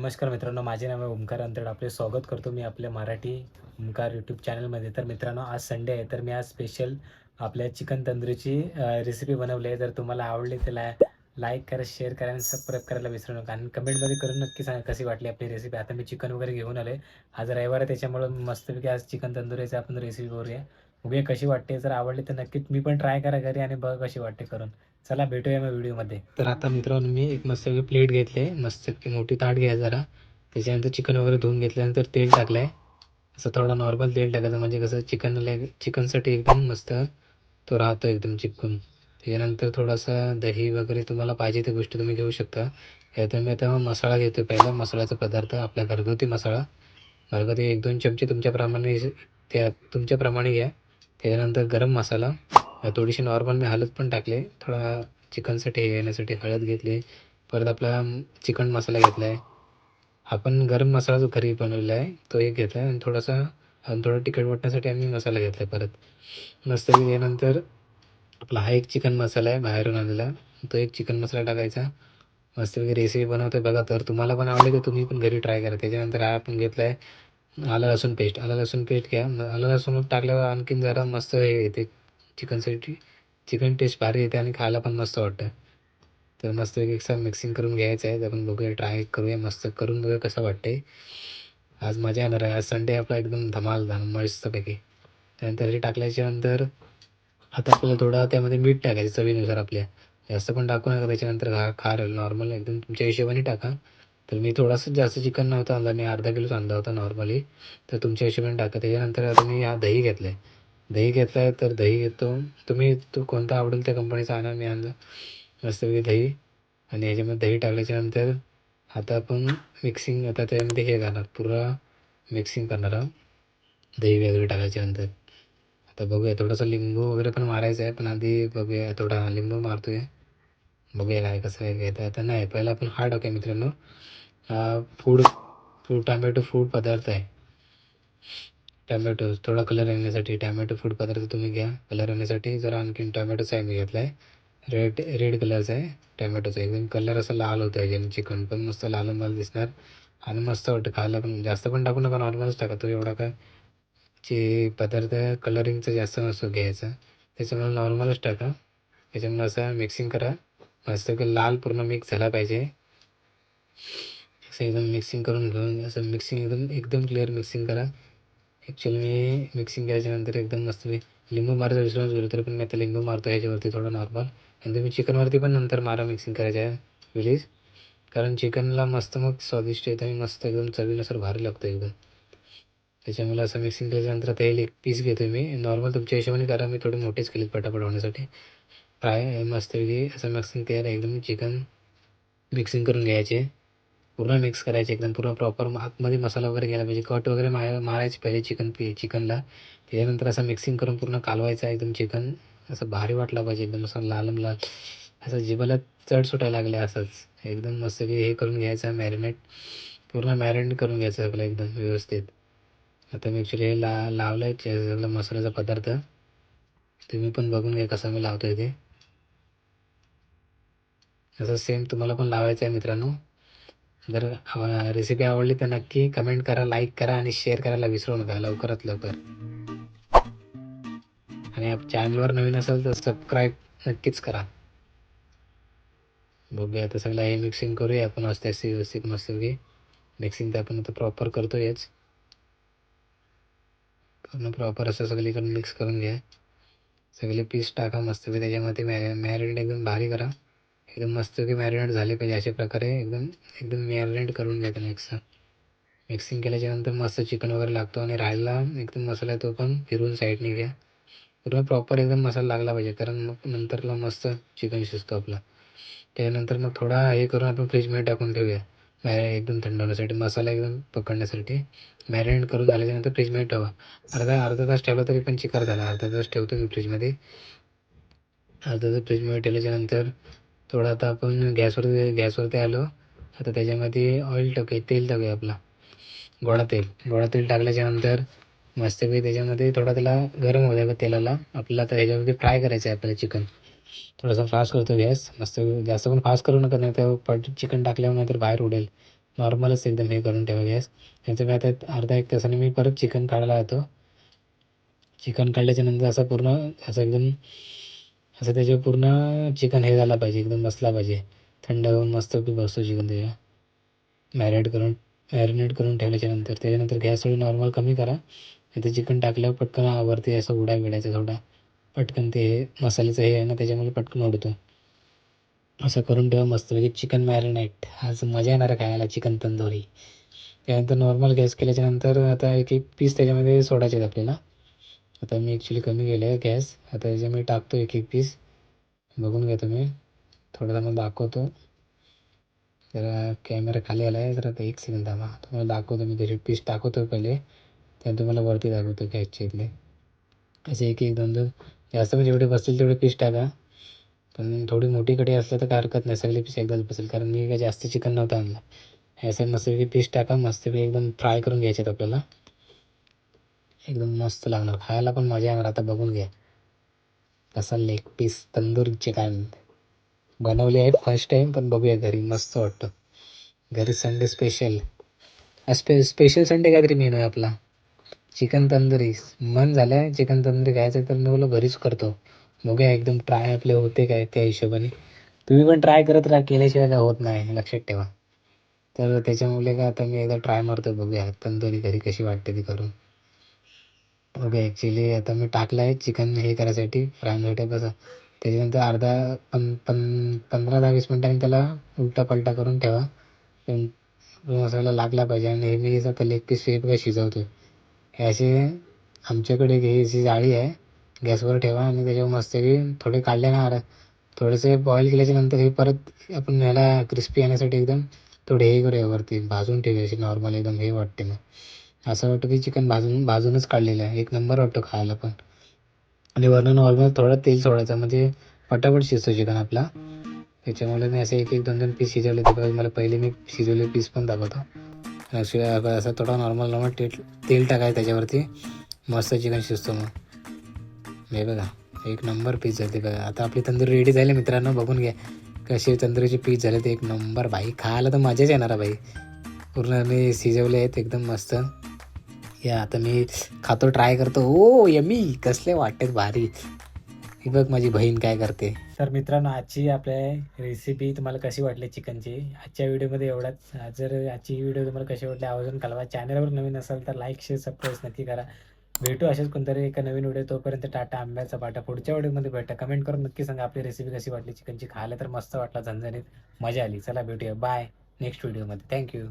नमस्कार मित्रांनो माझे नाव आहे ओमकार अंतड आपले स्वागत करतो मी आपल्या मराठी ओमकार यूट्यूब चॅनलमध्ये तर मित्रांनो आज संडे आहे. तर मी आज स्पेशल आपल्या चिकन तंदुरीची रेसिपी बनवली आहे. जर तुम्हाला आवडली तर ला लाईक करा शेअर करा आणि सबस्क्राईब करायला विसरू नका. आणि कमेंटमध्ये करून नक्की सांगा कशी वाटली आपली रेसिपी आता मी चिकन वगैरे घेऊन आले आज रविवार आहे त्याच्यामुळे मस्तपैकी आज चिकन तंदुरीची आपण रेसिपी करूया उभे कशी वाटते. जर आवडली तर नक्कीच मी पण ट्राय करा घरी आणि बघा कशी वाटते करून. चला भेटूया मग व्हिडिओमध्ये. तर आता मित्रांनो मी एक मस्त प्लेट घेतले मस्त मोठी ताट घ्या जरा. त्याच्यानंतर चिकन वगैरे धुवून घेतल्यानंतर तेल टाकलं आहे असं थोडं नॉर्मल तेल टाकायचं. म्हणजे कसं चिकनला चिकनसाठी एकदम मस्त तो राहतो एकदम चिपकून त्याच्यानंतर थोडासा दही वगैरे तुम्हाला पाहिजे त्या गोष्टी तुम्ही घेऊ शकता. यात मी आता मसाला घेतो पहिला. मसाल्याचा पदार्थ आपला घरगुती मसाला. घरगुती एक दोन चमचे तुमच्याप्रमाणे त्या तुमच्याप्रमाणे घ्या. त्याच्यानंतर गरम मसाला. थोडीशी नॉर्मल मी हळद पण टाकले. थोडा चिकनसाठी हे येण्यासाठी हळद घेतली. परत आपला चिकन मसाला घेतला आहे आपण गरम मसाला जो घरी बनवलेला आहे तो एक घेतला आहे आणि थोडासा आणि थोडा तिखट वाटण्यासाठी आम्ही मसाला घेतला आहे परत. मस्त त्यानंतर आपला हा एक चिकन मसाला आहे बाहेरून आणलेला. तो एक चिकन मसाला टाकायचा. मस्तपैकी रेसिपी बनवतो बघा. तर तुम्हाला पण आवडली तर तुम्ही पण घरी ट्राय करा. त्याच्यानंतर हा आपण घेतला आहे आला लसूण पेस्ट आला लसूण पेस्ट घ्या. आला लसूण टाकल्यावर आणखीन जरा मस्त हे येते. चिकनसाठी चिकन टेस्ट भारी येते आणि खायला पण मस्त वाटतं. तर मस्त एक एकसाथ मिक्सिंग करून घ्यायचं आहे तर आपण बघूया ट्राय करूया मस्त करून बघूया कसं वाटते आज मजा येणार आहे. आज संडे आपला एकदम धमाल धाम मस्तपैकी. त्यानंतर हे टाकल्याच्यानंतर आता आपल्याला थोडा त्यामध्ये मीठ टाकायचं चवीनुसार आपल्या. जास्त पण टाकू नका त्याच्यानंतर खा खार नॉर्मल एकदम तुमच्या हिशोबाने टाका. तर मी थोडासा जास्त चिकन नव्हता आणला मी अर्धा किलोच आणला होता नॉर्मली तर तुमच्या हिशोबाने टाका. त्याच्यानंतर आता मी हा दही घेतलं आहे दही घेतलं आहे तर दही घेतो. तुम्ही तो कोणता आवडेल त्या कंपनीचा आणा मी आणलं. मस्तपैकी दही. आणि ह्याच्यामध्ये दही टाकल्याच्यानंतर आता आपण मिक्सिंग आता त्यामध्ये हे घालणार पुरा मिक्सिंग करणार आहोत. दही वगैरे टाकल्याच्यानंतर. आता बघूया थोडंसं लिंबू वगैरे पण मारायचं आहे पण आधी बघूया थोडा लिंबू मारतो आहे बघूया काय कसं काय घ्यायचं आता नाही पहिला आपण हा टाकूया मित्रांनो. फूड फूड टॅमॅटो फूड पदार्थ आहे. टॅमॅटो थोडा कलर येण्यासाठी टॅमॅटो फूड पदार्थ तुम्ही घ्या. कलर येण्यासाठी जरा आणखीन टॉमॅटोचा आहे मी घेतला आहे रेड रेड कलरचा आहे टॅमॅटोचा एकदम कलर असा लाल होतो याच्याने चिकन पण मस्त लाल लाल दिसणार. आणि मस्त वाटतं खायला पण. जास्त पण टाकू नका नॉर्मलच टाका. तो एवढा काय? जे पदार्थ कलरिंगचा जास्त नसतो घ्यायचा. त्याच्यामुळे नॉर्मलच टाका. त्याच्यामुळे असं मिक्सिंग करा. मस्त लाल पूर्ण मिक्स झाला पाहिजे. असं एकदम मिक्सिंग करून घेऊन असं मिक्सिंग एकदम एकदम क्लिअर मिक्सिंग करा. ॲक्च्युली मी मिक्सिंग केल्याच्यानंतर एकदम मस्त मी लिंबू मारायचं विसरूनच गेलो तरी पण मी आता लिंबू मारतो ह्याच्यावरती थोडं नॉर्मल आणि तुम्ही चिकनवरती पण नंतर मारा मिक्सिंग करायचं आहे कारण चिकनला मस्त मग स्वादिष्ट येतं आणि मस्त एकदम चवीनुसार भारी लागतं एकदम. त्याच्यामुळे असं मिक्सिंग केल्याच्यानंतर आता एक पीस घेतो मी. नॉर्मल तुमच्या हिशोबाने करा मी थोडे मोठेच केले पटापट होण्यासाठी. फ्राय मस्तपैकी असं मिक्सिंग तयार एकदम चिकन मिक्सिंग करून घ्यायचे. पूर्ण मिक्स करायचे एकदम पूर्ण प्रॉपर आतमध्ये मसाला वगैरे गेला पाहिजे. कट वगैरे मार मारायचे पहिले चिकन पी चिकनला त्याच्यानंतर असं मिक्सिंग करून पूर्ण कालवायचं एकदम चिकन असं भारी वाटला पाहिजे एकदम असं लाल लाल असं जिभेला चढ सुटायला लागले असंच. एकदम मस्त की हे करून घ्यायचं मॅरिनेट पूर्ण मॅरिनेट करून घ्यायचं आपलं एकदम व्यवस्थित. आता मी ॲक्च्युली हे ला लावलं आहे सगळं मसाल्याचा पदार्थ. तुम्ही पण बघून घ्या कसं मी लावतो आहे ते. असं सेम तुम्हाला पण लावायचं आहे मित्रांनो. जर रेसिपी आवडली तर नक्की कमेंट करा लाईक करा आणि शेअर करायला विसरू नका लवकरात लवकर. आणि चॅनलवर नवीन असेल तर सबस्क्राईब नक्कीच करा. बघूया आता सगळं हे मिक्सिंग करूया आपण असते व्यवस्थित व्यवस्थित मस्तपैकी मिक्सिंग तर आपण आता प्रॉपर करतो हेच पूर्ण प्रॉपर असं सगळीकडून मिक्स करून घ्या. सगळे पीस टाका मस्तपैकी त्याच्यामध्ये मॅ मॅरिनेट एकदम भारी करा. एकदम मस्तपैकी मॅरिनेट झाले पाहिजे अशा प्रकारे. एकदम एकदम मॅरिनेट करून घ्यायचं मिक्स मिक्सिंग केल्याच्यानंतर मस्त चिकन वगैरे लागतो आणि राहिला एकदम मसाला तो पण फिरून साईडने घ्या. पूर्ण प्रॉपर एकदम मसाला लागला पाहिजे कारण मग नंतरला मस्त चिकन शिजतो आपला. त्याच्यानंतर मग थोडा हे करून आपण फ्रीजमध्ये टाकून ठेवूया. मॅ एकदम थंड होण्यासाठी मसाला एकदम पकडण्यासाठी. मॅरिनेट करून झाल्याच्यानंतर फ्रीजमध्ये ठेवा. अर्धा अर्धा तास ठेवला तरी पण चिकार झाला. अर्धा तास ठेवतो मी फ्रीजमध्ये अर्धा तास फ्रीजमध्ये ठेवल्याच्यानंतर थोडं आता आपण गॅसवर गॅसवरती आलो आता त्याच्यामध्ये ऑइल टाकूया तेल टाकूया आपला. गोडा तेल. गोडा तेल टाकल्याच्यानंतर मस्तपैकी त्याच्यामध्ये थोडा त्याला गरम होऊ द्या तेलाला. आपल्याला आता ह्याच्यामध्ये फ्राय करायचं आहे आपल्याला चिकन थोडासा फास्ट करतो गॅस. मस्त जास्त पण फास्ट करू नका नाही तर पट चिकन टाकल्यावर नाहीतर बाहेर उडेल. नॉर्मलच एकदम हे करून ठेवा गॅस. त्याचं मी आता अर्धा एक तासाने मी परत चिकन काढायला येतो चिकन काढल्याच्यानंतर असं पूर्ण असं एकदम असं त्याच्यावर पूर्ण चिकन हे झाला पाहिजे एकदम बसला पाहिजे. थंड होऊन मस्त बसतो चिकन त्याच्या मॅरिनेट करून मॅरिनेट करून ठेवल्याच्यानंतर त्याच्यानंतर गॅस थोडी नॉर्मल कमी करा. नाही तर चिकन टाकल्यावर पटकन वरती असं उडा बिडायचा थोडा पटकन ते मसाल्याचं हे आहे ना त्याच्यामुळे पटकन उडतो. असं करून ठेवा मस्तपैकी चिकन मॅरिनेट आज मजा येणार आहे खायला चिकन तंदुरी. त्यानंतर नॉर्मल गॅस केल्याच्यानंतर आता एक एक पीस त्याच्यामध्ये सोडायचे आहेत आपल्याला. आता मी ॲक्च्युली कमी केलं आहे गॅस आता त्याच्यामध्ये टाकतो एक एक पीस बघून घ्या तुम्ही थोडासा मग दाखवतो. जरा कॅमेरा खाली आला आहे जरा आता एक सेकंद थांबा. तुम्हाला दाखवतो मी त्याचे पीस टाकवतो पहिले. त्यानंतर तुम्हाला वरती दाखवतो गॅसच्या इथले. असे एक एक दोन दोन. जास्त म्हणजे जेवढे बसतील तेवढे पीस टाका. पण थोडी मोठी कढई असलं तर काय हरकत नाही. सगळे पीस एकदाच बसेल. कारण मी काय जास्त चिकन नव्हतं आणलं. हे असं मस्तपैकी पीस टाका. मस्तपैकी एकदम फ्राय करून घ्यायचे आहेत आपल्याला. एकदम मस्त लागणार. खायला पण मजा येणार. आता बघून घ्या. कसा लेग पीस तंदूर चिकन बनवले आहे फर्स्ट टाईम पण बघूया घरी. मस्त वाटतं. घरी संडे स्पेशल स्पे स्पेशल संडे काहीतरी मेनू आहे आपला. चिकन तंदुरी. मन झालं आहे चिकन तंदुरी खायचं तर मी बोलो घरीच करतो. बघूया एकदम ट्राय आपले होते काय त्या हिशोबाने. तुम्ही पण ट्राय करत राहा. केल्याशिवाय काय होत नाही. लक्षात ठेवा. तर त्याच्यामुळे काय आता मी एकदा ट्राय मारतो बघूया. तंदुरी घरी कशी वाटते ती करून. ओके ॲक्च्युली आता मी टाकलं आहे चिकन हे करायसाठी. फ्रायसाठी बस. त्याच्यानंतर अर्धा पं पं पंधरा दहा वीस मिनटांनी त्याला उलटापालटा करून ठेवा. मसाला लागला पाहिजे. आणि हे मी आता लेग पीस हे बघा शिजवतो हे असे आमच्याकडे हे अशी जाळी आहे गॅसवर ठेवा आणि त्याच्यावर मस्त थोडे काढले ना अर्धा थोडेसे बॉईल केल्याच्यानंतर हे परत आपण ह्याला क्रिस्पी येण्यासाठी एकदम थोडे हे करूया वरती. भाजून ठेवूया अशी नॉर्मल एकदम हे वाटते मग. असं वाटतं की चिकन भाजून भाजूनच काढलेलं आहे. एक नंबर वाटतो खायला पण. आणि वरून नॉर्मल थोडं तेल सोडायचं म्हणजे पटापट शिजतो चिकन आपला. त्याच्यामुळे मी असे एक एक दोन दोन पीस शिजवले ते मला पहिले मी शिजवले पीस पण दाखवतो. शिवाय असं थोडा नॉर्मल नॉर्मल तेल तेल टाकायचं त्याच्यावरती. मस्त चिकन शिजतो मग. हे बघा एक नंबर पीस झाले बघा. आता आपली तंदुरी रेडी झाली मित्रांनो बघून घ्या. कसे तंदुरीचे पीस झाले ते एक नंबर. बाई खायला तर मजाच येणार आहे बाई. पूर्ण मी शिजवले आहेत एकदम मस्त. या आता मी खातो ट्राय करतो. ओ यमी कसले वाटत भारी. ही बघ माझी बहीण काय करते. तर मित्रांनो आजची आपल्या रेसिपी तुम्हाला कशी वाटली चिकनची? आजच्या व्हिडिओमध्ये एवढाच जर आजची व्हिडिओ तुम्हाला कशी वाटली आवर्जून कळवा. चॅनलवर नवीन असाल तर लाईक शेअर सबस्क्राईब नक्की करा. भेटू असेच कोणतरी एका नवीन व्हिडिओ तोपर्यंत टाटा आंब्याचा पाटा पुढच्या व्हिडिओमध्ये भेटा. कमेंट करून नक्की सांगा आपली रेसिपी कशी वाटली चिकनची. खायला तर मस्त वाटला झणझणीत मजा आली. चला भेटूया. बाय नेक्स्ट व्हिडिओमध्ये थँक्यू